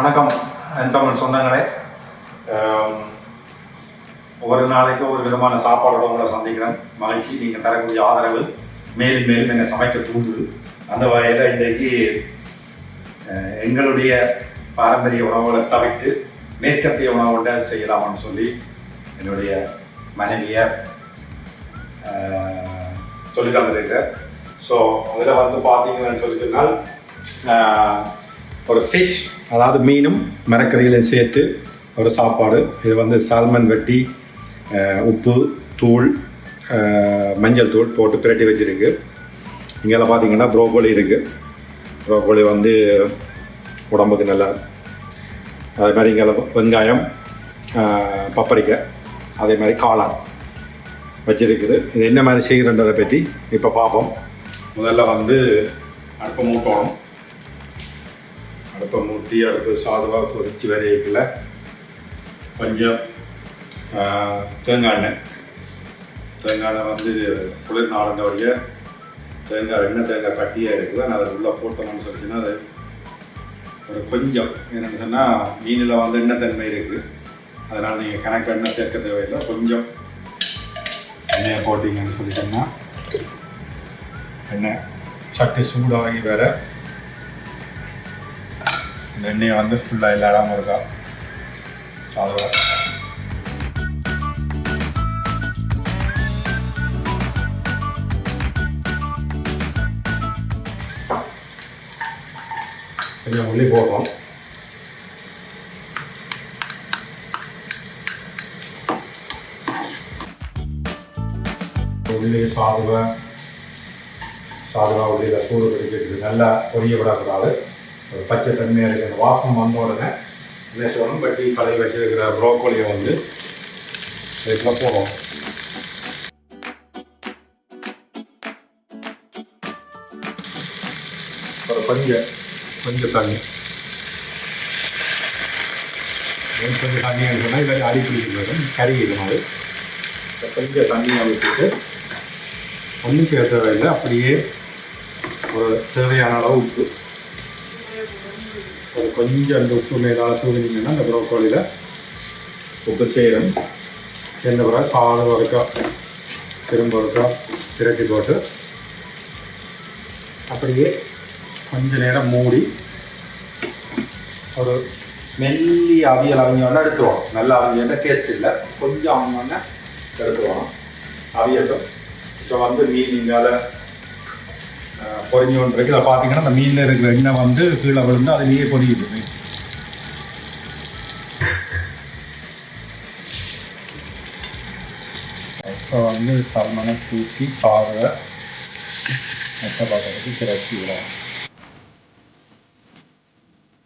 வணக்கம். என் தமிழ் சொந்தங்களே. ஒரு ஒவ்வொரு நாளைக்கு ஒரு விதமான சாப்பாடோட உங்களை சந்திக்கிறேன். மகிழ்ச்சி நீங்கள் தரக்கூடிய ஆதரவு மேலும் மேலும் என்னை சமைக்க தூண்டுது. அந்த வகையில் இன்றைக்கு எங்களுடைய பாரம்பரிய உணவுகளை தவிர்த்து மேற்கத்திய உணவுகளை செய்யலாம்னு சொல்லி என்னுடைய மனைவியை சொல்லி தந்திருக்கிறேன். ஸோ அதில் வந்து பார்த்தீங்கன்னு சொல்லி சொன்னால் ஒரு ஃபிஷ் அதாவது மீனும் மரக்கறிகளையும் சேர்த்து ஒரு சாப்பாடு. இது வந்து சால்மன் வெட்டி உப்பு தூள் மஞ்சள் தூள் போட்டு பிரட்டி வச்சுருக்கு. இங்கெல்லாம் பார்த்தீங்கன்னா ப்ரோக்கோலி இருக்குது ப்ரோக்கோலி வந்து உடம்புக்கு நல்லா அதே மாதிரி இங்கே வெங்காயம் பப்பரிக்காய் அதே மாதிரி காளான் வச்சுருக்குது. இது என்ன மாதிரி செய்கிறன்றதை பற்றி இப்போ பார்ப்போம். முதல்ல வந்து அடுப்பை மூட்டணும் அடுப்பை முட்டி அடுத்து சாதுவாக கொதிச்சு வரையில கொஞ்சம் தேங்காய் எண்ணெய். தேங்காய் எண்ணெய் வந்து குளிர் நாளுங்க வழிய தேங்காய் எண்ணெய் தேங்காய் கட்டியாக இருக்குது. ஆனால் அதை உள்ளே போட்டோம்னு சொல்லிச்சுன்னா அது ஒரு கொஞ்சம். என்னென்னு சொன்னால் மீனில் வந்து எண்ணெய் தன்மை இருக்குது அதனால் நீங்கள் கணக்கு எண்ணெய் சேர்க்க தேவையில்லை. கொஞ்சம் எண்ணெயை போட்டிங்கன்னு சொல்லிட்டோம்னா எண்ணெய் சட்டு சூடாகி வேறு இந்த வந்து ஃபுல்லாக இல்லாடாமல் இருக்கா? சாதம் கொஞ்சம் உள்ளி போடுறோம். உள்ளி சாதுவை சாதுவா உள்ளியில் சூடு பிடிக்கிறது நல்லா பொரிய விடக்கூடாது. ஒரு பச்சை தன்மையாக இருக்கிற வாசம் வந்த உடனே என்ன சொல்லணும் பட்டி பழைய வச்சிருக்கிற ப்ரோக்கோலியை வந்து இதுக்குள்ள போகிறோம் ஒரு கொஞ்சம் கொஞ்சம் தண்ணி. கொஞ்சம் தண்ணியாக இருக்குன்னா இதில் அடி பிடிக்கிறது கறி இருக்கணும் அது கொஞ்சம் தண்ணியை விட்டுட்டு ஒன்றும் சேர்த்த தேவையில்லை அப்படியே ஒரு தேவையான அளவு உப்பு. அது கொஞ்சம் அந்த உப்பு மேலால் தூவினீங்கன்னா அந்த ப்ரோக்கோலியில் உப்பு சேரும். சேர்ந்த பிறகு சாதம் ஒருக்கா திரும்ப ஒருக்கா திரட்டி போட்டு அப்படியே கொஞ்ச நேரம் மூடி ஒரு மெல்லி அவியல் அவங்க எடுத்துவோம் நல்லா அவிஞ்சோன்னா டேஸ்ட் இல்லை. கொஞ்சம் அவங்க எடுத்துவோம் அவியட்டும். இப்போ வந்து மீன் இங்கால பொறிஞ்சு ஒன்று இருக்குது அதை பார்த்தீங்கன்னா அந்த மீனில் இருக்கிற எண்ணெய் வந்து கீழே விழுந்து அதுலேயே பொரியுது இப்போ வந்து சல்மனை தூக்கி பாவை மொத்த பாக்கிறதுக்கு திரட்டி விடும்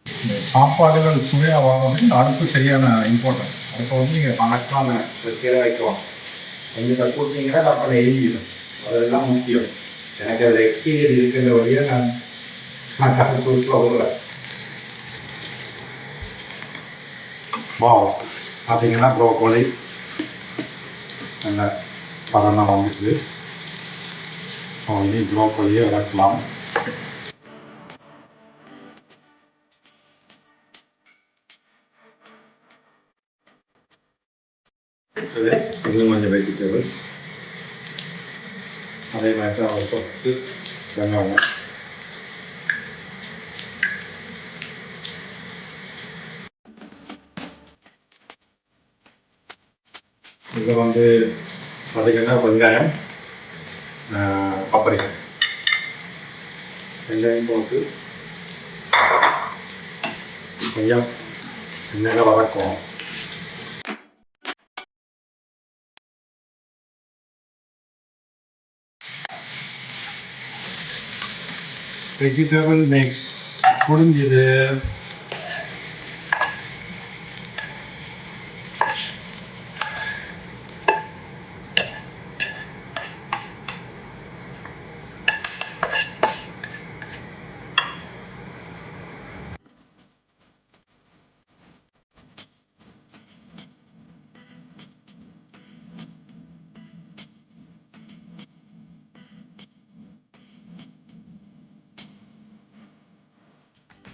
இந்த சாப்பாடுகள் சுவையாக வாங்குறது அடுப்பு சரியான இம்பார்ட்டன்ட் அடுப்பை வந்து நீங்கள் கணக்கான கீழே வைக்கலாம். கொஞ்சம் கூட்டிங்கன்னா அப்புறம் எழுதிடும் அதெல்லாம் முக்கியம். எனக்கு அதில் எக்ஸ்பீரியன்ஸ் இருக்கிற வழியாக நான் நான் கணக்கு சொல்ல விடல வா பார்த்தீங்கன்னா ப்ரோக்கோலி நல்ல பதமாக வந்துட்டு இனி ப்ரோக்கோலியை வளர்க்கலாம். இன்னும் கொஞ்சம் வெஜிடபிள்ஸ் அதே மாதிரி தான் ஒரு சொத்து வெங்காயம் இதில் வந்து பார்த்திங்கன்னா வெங்காயம் பப்பரிக்காய் வெங்காயம் போட்டு கொஞ்சம் என்னென்ன வளர்க்கும் வெஜிடபிள் மிக்ஸ் முடிஞ்சது